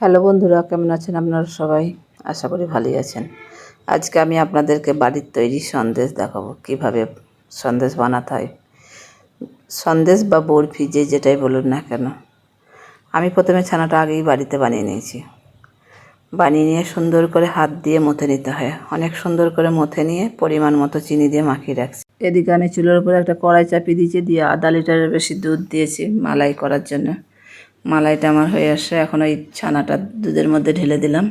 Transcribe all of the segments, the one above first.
Hello বন্ধুরা, কেমন আছেন আপনারা সবাই? আশা করি ভালোই আছেন। আজকে আমি আপনাদেরকে বাড়ির তৈরি সন্দেশ দেখাবো, কীভাবে সন্দেশ বানাতে হয়। সন্দেশ বা বরফি যে যেটাই বলুন না কেন, আমি প্রথমে ছানাটা আগেই বাড়িতে বানিয়ে নিয়েছি। বানিয়ে নিয়ে সুন্দর করে হাত দিয়ে মথে নিতে হয়। অনেক সুন্দর করে মথে নিয়ে পরিমাণ মতো চিনি দিয়ে মাখিয়ে রাখছি। এদিকে আমি চুলোর উপরে একটা কড়াই চাপিয়ে দিয়েছি, দিয়ে আধা লিটারের বেশি দুধ দিয়েছি মালাই করার জন্য। মালাইটা আমার হয়ে আসছে এখন ওই ছানাটা দুধের মধ্যে ঢেলে দিলাম।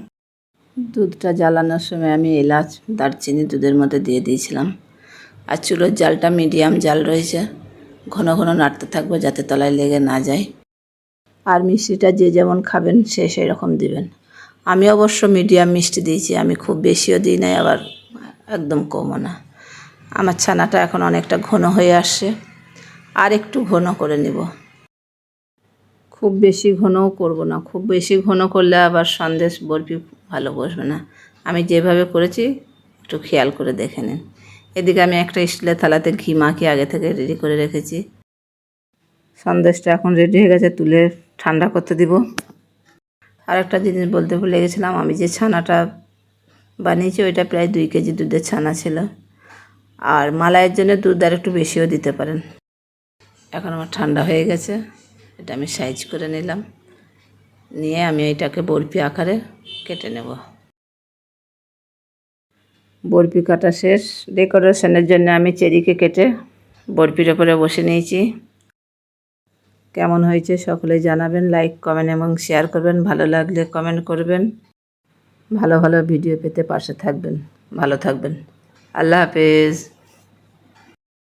দুধটা জ্বালানোর সময় আমি এলাচ, দারচিনি দুধের মধ্যে দিয়ে দিয়েছিলাম। আর চুলোর জালটা মিডিয়াম জাল রয়েছে। ঘন ঘন নাড়তে থাকব যাতে তলায় লেগে না যায়। আর মিষ্টিটা যে যেমন খাবেন সে সেই রকম দিবেন। আমি অবশ্য মিডিয়াম মিষ্টি দিয়েছি। আমি খুব বেশিও দিই নাই, আবার একদম কমও না। আমার ছানাটা এখন অনেকটা ঘন হয়ে আসছে। আর একটু ঘন করে নেব। খুব বেশি ঘনও করব না। খুব বেশি ঘন করলে আবার সন্দেশ বরফি ভালো বসবে না। আমি যেভাবে করেছি, একটু খেয়াল করে দেখে নিন। এদিকে আমি একটা স্টিলের থালাতে ঘি মাখিয়ে আগে থেকে রেডি করে রেখেছি। সন্দেশটা এখন রেডি হয়ে গেছে, তুলে ঠান্ডা করতে দিব। আর একটা জিনিস বলতে ভুলে গেছিলাম, আমি যে ছানাটা বানিয়েছি, ওইটা প্রায় দুই কেজি দুধের ছানা ছিল। আর মালাইয়ের জন্য দুধ আর একটু বেশিও দিতে পারেন। এখন আমার ঠান্ডা হয়ে গেছে। এটা আমি সাইজ করে নিলাম। নিয়ে আমি এটাকে বরফি আকারে কেটে নেব। বরফি কাটা শেষ। ডেকোরেশনের জন্য আমি চেরিকে কেটে বরফির ওপরে বসে নিয়েছি। কেমন হয়েছে সকলে জানাবেন, লাইক, কমেন্ট এবং শেয়ার করবেন। ভালো লাগলে কমেন্ট করবেন। ভালো ভালো ভিডিও পেতে পাশে থাকবেন। ভালো থাকবেন। আল্লাহ হাফেজ।